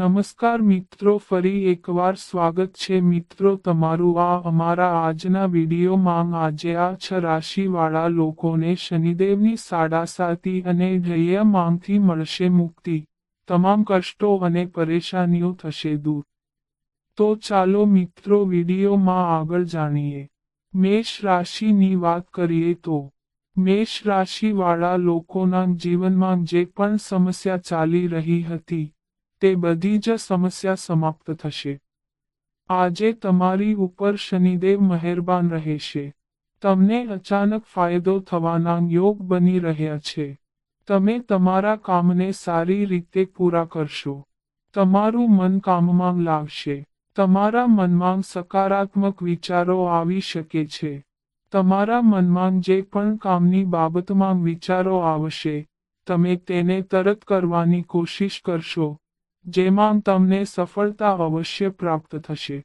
નમસ્કાર મિત્રો, ફરી એકવાર સ્વાગત છે. મિત્રો, તમારું આ અમારા આજના વિડીયોમાં આજે આ છ રાશિવાળા લોકોને શનિદેવની સાડાસાતી અને ઢૈયામાંથી મળશે મુક્તિ. તમામ કષ્ટો અને પરેશાનીઓ થશે દૂર. તો ચાલો મિત્રો, વિડીયોમાં આગળ જાણીએ. મેષ રાશિની વાત કરીએ તો, મેષ રાશિવાળા લોકોના જીવનમાં જે પણ સમસ્યા ચાલી રહી હતી તે બધી જ સમસ્યા સમાપ્ત થશે. આજે તમારી ઉપર શનિદેવ મહેરબાન રહેશે. તમને અચાનક ફાયદો થવાના યોગ બની રહ્યા છે. તમે તમારા કામને સારી રીતે પૂરા કરશો. તમારું મન કામમાં લાવશે તમારા મનમાં સકારાત્મક વિચારો આવી શકે છે. તમારા મનમાં જે પણ કામની બાબતમાં વિચારો આવશે, તમે તેને તરત કરવાની કોશિશ કરશો. જેમાં તમને સફળતા અવશ્ય પ્રાપ્ત થશે.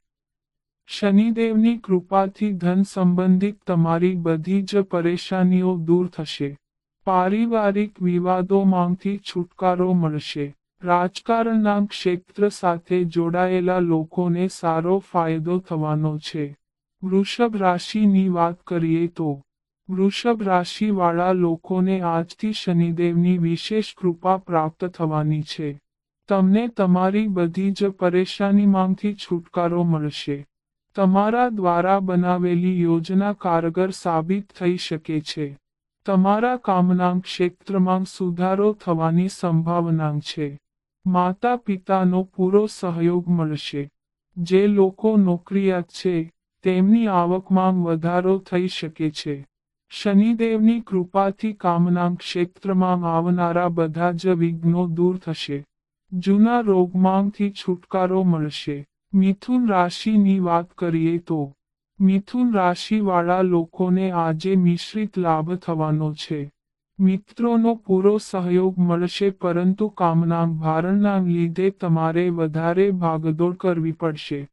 શનિદેવની કૃપાથી ધન સંબંધિત તમારી બધી જ પરેશાનીઓ દૂર થશે. પારિવારિક વિવાદોમાંથી છુટકારો મળશે. રાજકારણના ક્ષેત્ર સાથે જોડાયેલા લોકોને સારો ફાયદો થવાનો છે. વૃષભ રાશિની વાત કરીએ તો, વૃષભ રાશિવાળા લોકોને આજથી શનિદેવની વિશેષ કૃપા પ્રાપ્ત થવાની છે. તમને તમારી બધી જ પરેશાનીમાંથી છુટકારો મળશે. તમારા દ્વારા બનાવેલી યોજના કારગર સાબિત થઈ શકે છે. તમારા કામના ક્ષેત્રમાં સુધારો થવાની સંભાવના છે. માતા પિતાનો પૂરો સહયોગ મળશે. જે લોકો નોકરિયાત છે, તેમની આવકમાં વધારો થઈ શકે છે. શનિદેવની કૃપાથી કામના ક્ષેત્રમાં આવનારા બધા જ વિઘ્નો દૂર થશે. જૂના રોગમાંથી છુટકારો મળશે. મિથુન રાશિની વાત કરીએ તો, મિથુન રાશિવાળા લોકોને આજે મિશ્રિત લાભ થવાનો છે. મિત્રોનો પૂરો સહયોગ મળશે પરંતુ કામના ભારણના લીધે તમારે વધારે ભાગદોડ કરવી પડશે.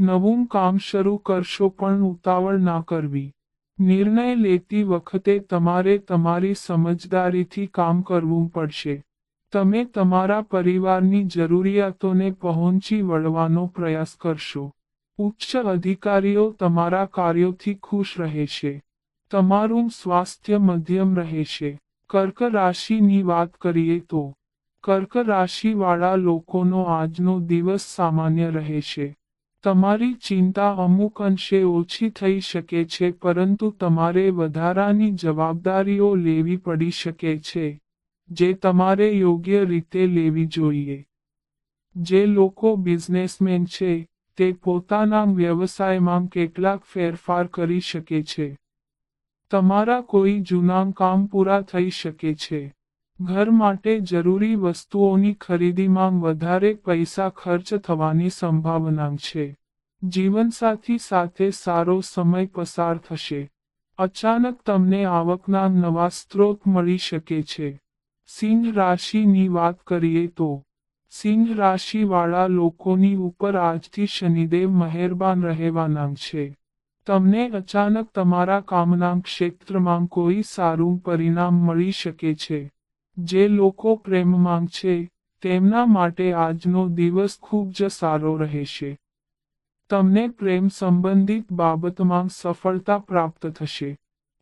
નવું કામ શરૂ કરશો પણ ઉતાવળ ના કરવી. નિર્ણય લેતી વખતે તમારે તમારી સમજદારીથી કામ કરવું પડશે. તમે તમારા પરિવારની જરૂરિયાતોને પહોંચી વળવાનો પ્રયાસ કરશો. ઉચ્ચ અધિકારીઓ તમારા કાર્યોથી ખુશ રહેશે. તમારું સ્વાસ્થ્ય મધ્યમ રહેશે. કર્ક રાશિની વાત કરીએ તો, કર્ક રાશિવાળા લોકોનો આજનો દિવસ સામાન્ય રહેશે. તમારી ચિંતા અમુક અંશે ઓછી થઈ શકે છે, પરંતુ તમારે વધારાની જવાબદારીઓ લેવી પડી શકે છે. જે તમારે યોગ્ય રીતે લેવી જોઈએ. જે લોકો બિઝનેસમેન છે, તે પોતાના વ્યવસાયમાં કેટલાક ફેરફાર કરી શકે છે. તમારા કોઈ જૂના કામ પૂરા થઈ શકે છે. ઘર માટે જરૂરી વસ્તુઓની ખરીદીમાં વધારે પૈસા ખર્ચ થવાની સંભાવના છે. જીવનસાથી સાથે સારો સમય પસાર થશે. અચાનક તમને આવકના નવા સ્ત્રોત મળી શકે છે. સિંહ રાશિની વાત કરીએ તો, સિંહ રાશિવાળા લોકોની ઉપર આજથી શનિદેવ મહેરબાન રહેવાના છે. તમને અચાનક તમારા કામના ક્ષેત્રમાં કોઈ સારું પરિણામ મળી શકે છે. જે લોકો પ્રેમમાં છે, તેમના માટે આજનો દિવસ ખૂબ જ સારો રહેશે. તમને પ્રેમ સંબંધિત બાબતમાં સફળતા પ્રાપ્ત થશે.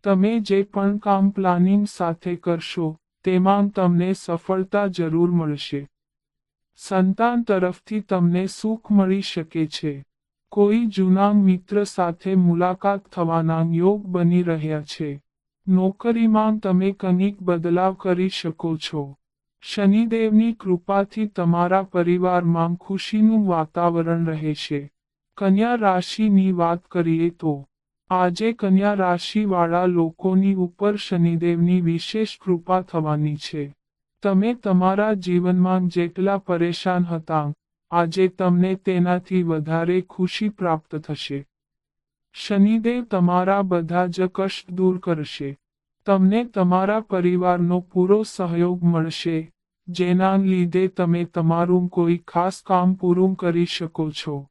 તમે જે પણ કામ પ્લાનિંગ સાથે કરશો તેમાં તમને સફળતા જરૂર મળશે. સંતાન તરફથી તમને સુખ મળી શકે છે. કોઈ જૂના મિત્ર સાથે મુલાકાત થવાના યોગ બની રહ્યા છે. નોકરીમાં તમે કંઈક બદલાવ કરી શકો છો. શનિદેવની કૃપાથી તમારા પરિવારમાં ખુશીનું વાતાવરણ રહેશે. કન્યા રાશિની વાત કરીએ તો આજે કન્યા રાશિવાળા લોકોની ઉપર શનિદેવની વિશેષ કૃપા થવાની છે. તમે તમારા જીવનમાં જેટલા પરેશાન હતા, આજે તમને તેનાથી વધારે ખુશી પ્રાપ્ત થશે. શનિદેવ તમારા બધા જ કષ્ટ દૂર કરશે. તમને તમારા પરિવારનો પૂરો સહયોગ મળશે, જેના લીધે તમે તમારું કોઈ ખાસ કામ પૂરું કરી શકો છો.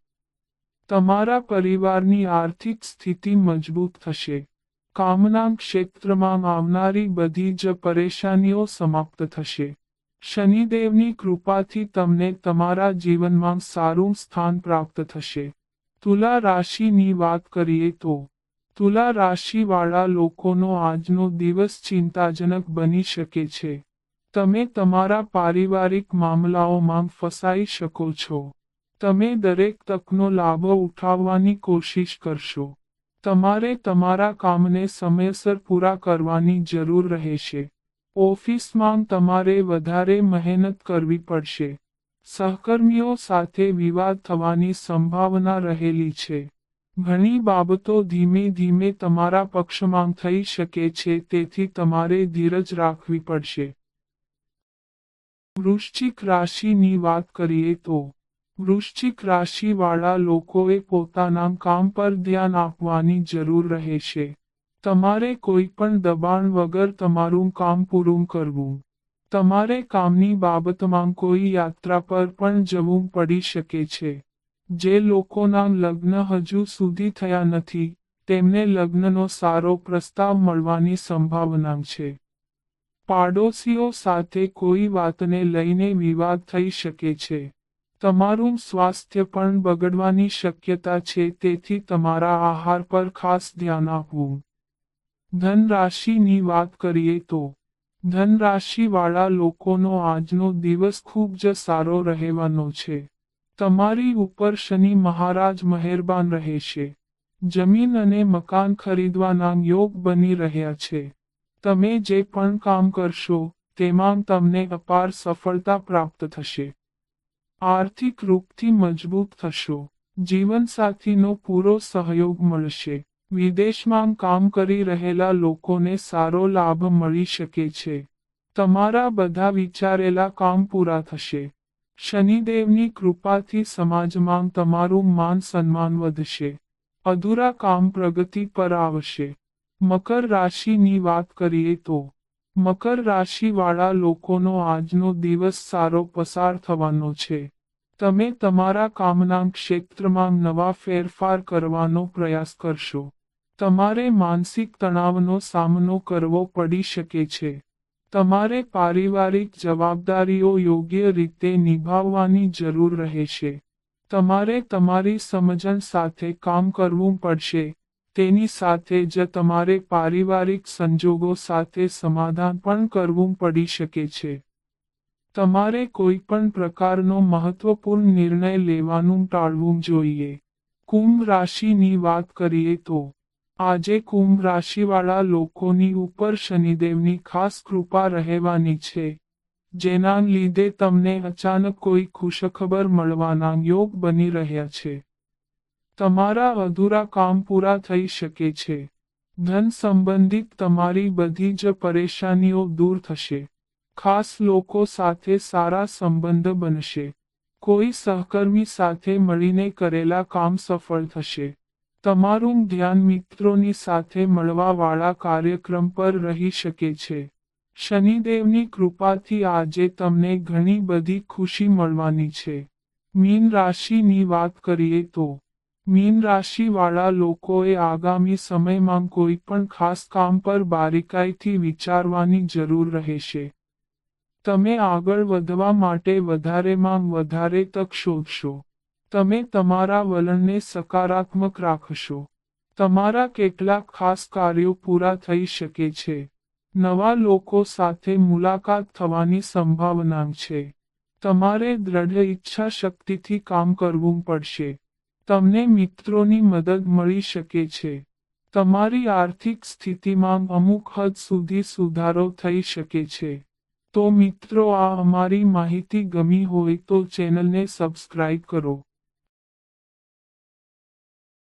તમારા પરિવારની આર્થિક સ્થિતિ મજબૂત થશે. કામના ક્ષેત્રમાં આવનારી બધી જ પરેશાનીઓ સમાપ્ત થશે. શનિદેવની કૃપાથી તમને તમારા જીવનમાં સારું સ્થાન પ્રાપ્ત થશે. તુલા રાશિની વાત કરીએ તો, તુલા રાશિવાળા લોકોનો આજનો દિવસ ચિંતાજનક બની શકે છે. તમે તમારા પારિવારિક મામલાઓમાં ફસાઈ શકો છો. તમે દરેક તકનો લાભ ઉઠાવવાની કોશિશ કરશો. તમારે તમારા કામને સમયસર પૂરા કરવાની જરૂર રહેશે. ઓફિસમાં તમારે વધારે મહેનત કરવી પડશે. સહકર્મીઓ સાથે વિવાદ થવાની સંભાવના રહેલી છે. ઘણી બાબતો ધીમે ધીમે તમારા પક્ષમાં થઈ શકે છે, તેથી તમારે ધીરજ રાખવી પડશે. વૃશ્ચિક રાશિની વાત કરીએ તો વૃશ્ચિક રાશિવાળા લોકોએ પોતાના કામ પર ધ્યાન આપવાની જરૂર રહેશે તમારે કોઈ પણ દબાણ વગર તમારું કામ પૂરું કરવું. તમારે કામની બાબતમાં કોઈ યાત્રા પર પણ જવું પડી શકે છે. જે લોકોના લગ્ન હજુ સુધી થયા નથી, તેમને લગ્નનો સારો પ્રસ્તાવ મળવાની સંભાવના છે. પાડોશીઓ સાથે કોઈ વાતને લઈને વિવાદ થઈ શકે છે. તમારું સ્વાસ્થ્ય પણ બગડવાની શક્યતા છે, તેથી તમારા આહાર પર ખાસ ધ્યાન આપવું. ધન રાશિની વાત કરીએ તો ધન રાશિવાળા લોકોનો આજનો દિવસ ખૂબ જ સારો રહેવાનો છે. તમારી ઉપર શનિ મહારાજ મહેરબાન રહેશે. જમીન અને મકાન ખરીદવાના યોગ બની રહ્યા છે. તમે જે પણ કામ કરશો, તેમાં તમને અપાર સફળતા પ્રાપ્ત થશે. આર્થિક રૂપથી મજબૂત થશો. જીવનસાથીનો પૂરો સહયોગ મળશે. વિદેશમાં કામ કરી રહેલા લોકોને સારો લાભ મળી શકે છે. તમારા બધા વિચારેલા કામ પૂરા થશે. શનિદેવની કૃપાથી સમાજમાં તમારું માન સન્માન વધશે. અધૂરા કામ પ્રગતિ પર આવશે. મકર રાશિની વાત કરીએ તો મકર રાશિવાળા લોકોનો આજનો દિવસ સારો પસાર થવાનો છે. તમે તમારા કામના ક્ષેત્રમાં નવા ફેરફાર કરવાનો પ્રયાસ કરશો. તમારે માનસિક તણાવનો સામનો કરવો પડી શકે છે. તમારે પારિવારિક જવાબદારીઓ યોગ્ય રીતે નિભાવવાની જરૂર રહેશે. તમારે તમારી સમજણ સાથે કામ કરવું પડશે. તેની સાથે જ તમારે પારિવારિક સંજોગો સાથે સમાધાન પણ કરવું પડી શકે છે. તમારે કોઈ પણ પ્રકારનો મહત્વપૂર્ણ નિર્ણય લેવાનું ટાળવું જોઈએ. કુંભ રાશિની વાત કરીએ તો, આજે કુંભ રાશિવાળા લોકોની ઉપર શનિદેવની ખાસ કૃપા રહેવાની છે. જેના લીધે તમને અચાનક કોઈ ખુશખબર મળવાના યોગ બની રહ્યા છે. તમારા અધૂરા કામ પૂરા થઈ શકે છે. ધન સંબંધિત તમારી બધી જ પરેશાનીઓ દૂર થશે. ખાસ લોકો સાથે સારા સંબંધ બનશે. કોઈ સહકર્મી સાથે મળીને કરેલા કામ સફળ થશે. તમારું ધ્યાન મિત્રોની સાથે મળવાવાળા કાર્યક્રમ પર રહી શકે છે. શનિદેવની કૃપાથી આજે તમને ઘણી બધી ખુશી મળવાની છે. મીન રાશિની વાત કરીએ તો મીન રાશિવાળા લોકોએ આગામી સમયમાં કોઈ પણ ખાસ કામ પર બારીકાઈથી વિચારવાની જરૂર રહેશે. તમે આગળ વધવા માટે વધારેમાં વધારે તક શોધશો. તમે તમારા વલણને સકારાત્મક રાખશો. તમારા કેટલાક ખાસ કાર્યો પૂરા થઈ શકે છે. નવા લોકો સાથે મુલાકાત થવાની સંભાવના છે. તમારે દ્રઢ ઈચ્છા શક્તિથી કામ કરવું પડશે. તમને મિત્રોની મદદ મળી શકે છે. તમારી આર્થિક સ્થિતિમાં અમુક હદ સુધી સુધારો થઈ શકે છે. તો મિત્રો, આ અમારી માહિતી ગમી હોય તો ચેનલને સબસ્ક્રાઇબ કરો.